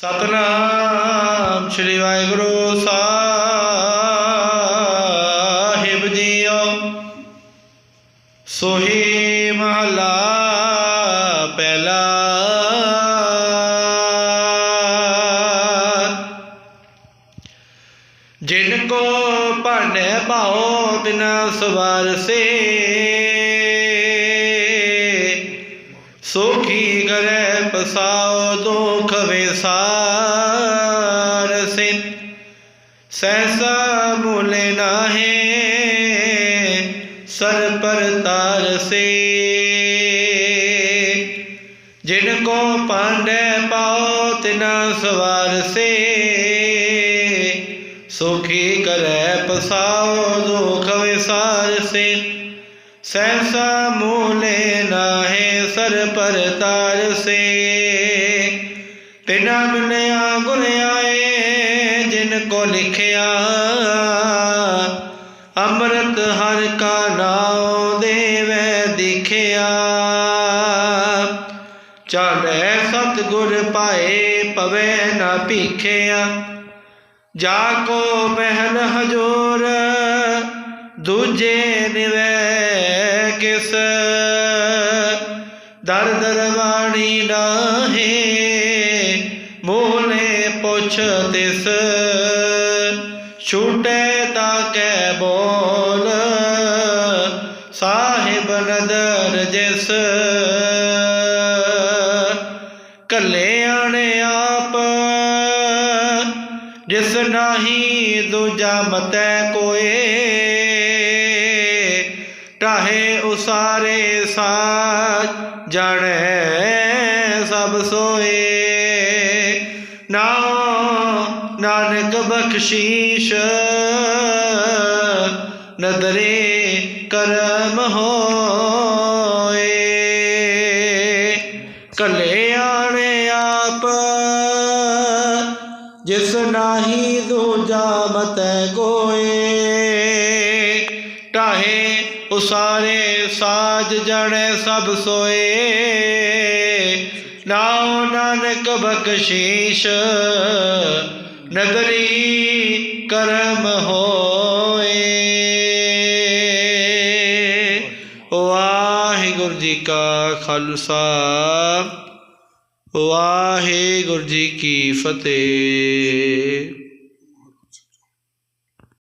ਸਤਨਾਮ ਸ੍ਰੀ ਵਾਹਿਗੁਰੂ ਸਾਹਿਬ ਜੀਓ। ਸੋਹੀ ਮਹਲਾ ਪਹਿਲਾ। ਜਿਨ ਕੋ ਭਾਂਡੇ ਭਾਉ ਬਿਨਾ ਸਵਾਰ ਸੋਖੀ ਕਰੇ ਪਸਾਉ ਦੁਖ ਵਿਸਾਰ ਸੇ। ਸੈਸਾ ਮੂਲੇ ਨਾਹੇ, ਸਰ ਪਰ ਤਾਰ ਸੇ। ਜਿਨ ਕੋ ਪਾਂਡੇ ਪਾਉ ਤਿਨਾ ਸਵਾਰ ਸੇ, ਸੁਖੀ ਕਰੈ ਪਸਾਉ ਦੁਖ ਵਿਸਾਰ ਸੇ। ਸੈਸਾ ਮੂਲੇ ਨਾਹੇ ਸਰ ਪਰ ਤਾਰ ਸੇ। ਤਿਨਾ ਬਿਨਿਆ ਗੁਰ ਆਏ ਜਿਨ ਕੋ ਲਿਖਿਆ। ਅੰਮ੍ਰਿਤ ਹਰ ਕਾ ਨਾਮ ਦੇਵੈ ਦਿਖਿਆ। ਚਾਲੇ ਸਤਿਗੁਰ ਪਾਏ ਪਵੇ ਨਾ ਭੀਖਿਆ। ਜਾ ਕੋ ਮਹਿਲ ਹਜੂਰ, ਦੂਜੇ ਨਿਵੈ ਕਿਸ ਦਰ ਦਰਵਾਣੀ ਨਾਹੇ, ਮੂਲੇ ਪੁੱਛ ਤਿਸ, ਛੂਟੇ ਤਾਂ ਕੈ ਬੋਲ, ਸਾਹਿਬ ਨਦਰ ਜਿਸ। ਕੱਲੇ ਆਣੇ ਆਪ, ਜਿਸ ਨਾਹੀ ਦੂਜਾ ਮਤੈ ਕੋਏ ਟਾਹੇ ਉਸਾਰੇ ਸਾਜ ਜਾਣੈ ਸਭ ਸੋਏ। ਨਾ ਨਾਨਕ ਬਖਸ਼ੀਸ਼ ਨਦਰੇ ਕਰਮ ਹੋਏ। ਕੱਲੇ ਆਣੇ ਆਪ, ਜਿਸ ਨਾਹੀ ਦੂਜਾ ਮਤੈ ਕੋਏ। ਉਸਾਰੇ ਸਾਜ ਜਣੇ ਸਭ ਸੋਏ। ਨਾਉ ਨਾਨਕ ਬਖਸ਼ੀਸ਼, ਨਗਰੀ ਕਰਮ ਹੋਏ। ਵਾਹਿਗੁਰੂ ਜੀ ਕਾ ਖਾਲਸਾ, ਵਾਹਿਗੁਰੂ ਜੀ ਕੀ ਫਤਿਹ।